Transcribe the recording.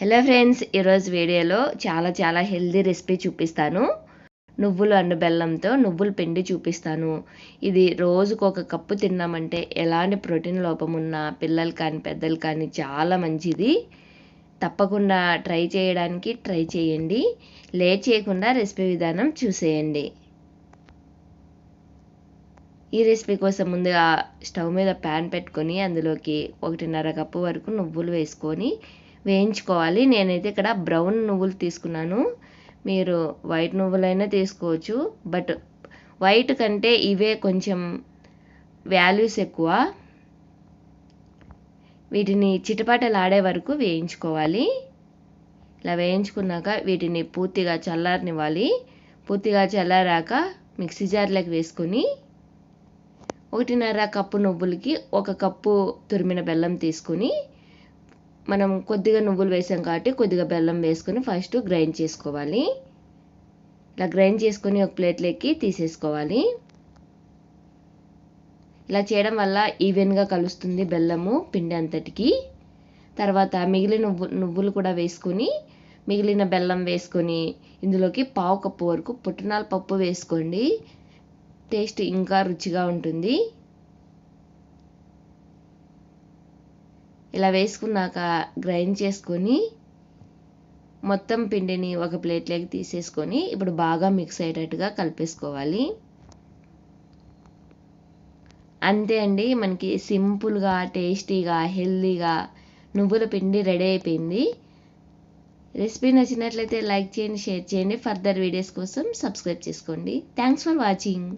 Hello friends ఈరోజు వీడియోలో చాలా చాలా హెల్దీ రెసిపీ చూపిస్తాను. నువ్వులు అండ్ బెల్లంతో నువ్వుల పిండి చూపిస్తాను. ఇది రోజుకు ఒక కప్పు తిన్నామంటే ఎలాంటి ప్రోటీన్ లోపం ఉన్న పిల్లలు కానీ పెద్దలు కానీ చాలా మంచిది. తప్పకుండా ట్రై చేయడానికి ట్రై చేయండి. లేట్ చేయకుండా రెసిపీ విధానం చూసేయండి. ఈ రెసిపీ కోసం ముందుగా స్టవ్ మీద ప్యాన్ పెట్టుకొని అందులోకి ఒకటిన్నర కప్పు వరకు నువ్వులు వేసుకొని వేయించుకోవాలి. నేనైతే ఇక్కడ బ్రౌన్ నువ్వులు తీసుకున్నాను. మీరు వైట్ నువ్వులైనా తీసుకోవచ్చు. బట్ వైట్ కంటే ఇవే కొంచెం వాల్యూస్ ఎక్కువ. వీటిని చిటపాటలాడే వరకు వేయించుకోవాలి. ఇలా వేయించుకున్నాక వీటిని పూర్తిగా చల్లారనివ్వాలి. పూర్తిగా చల్లారాక మిక్సీ జార్లోకి వేసుకొని ఒకటిన్నర కప్పు నువ్వులకి ఒక కప్పు తురిమిన బెల్లం తీసుకొని మనం కొద్దిగా నువ్వులు వేసాం కాబట్టి కొద్దిగా బెల్లం వేసుకొని ఫస్ట్ గ్రైండ్ చేసుకోవాలి. ఇలా గ్రైండ్ చేసుకొని ఒక ప్లేట్లోకి తీసేసుకోవాలి. ఇలా చేయడం వల్ల ఈవెన్గా కలుస్తుంది బెల్లము పిండి అంతటికి. తర్వాత మిగిలిన నువ్వు నువ్వులు కూడా వేసుకొని మిగిలిన బెల్లం వేసుకొని ఇందులోకి పావు కప్పు వరకు పుట్టినాల పప్పు వేసుకోండి. టేస్ట్ ఇంకా రుచిగా ఉంటుంది. ఇలా వేసుకున్నాక గ్రైండ్ చేసుకొని మొత్తం పిండిని ఒక ప్లేట్లోకి తీసేసుకొని ఇప్పుడు బాగా మిక్స్ అయ్యేటట్టుగా కలిపేసుకోవాలి. అంతే అండి మనకి సింపుల్గా టేస్టీగా హెల్తీగా నువ్వుల పిండి రెడీ అయిపోయింది. రెసిపీ నచ్చినట్లయితే లైక్ చేయండి షేర్ చేయండి. ఫర్దర్ వీడియోస్ కోసం సబ్స్క్రైబ్ చేసుకోండి. Thanks for watching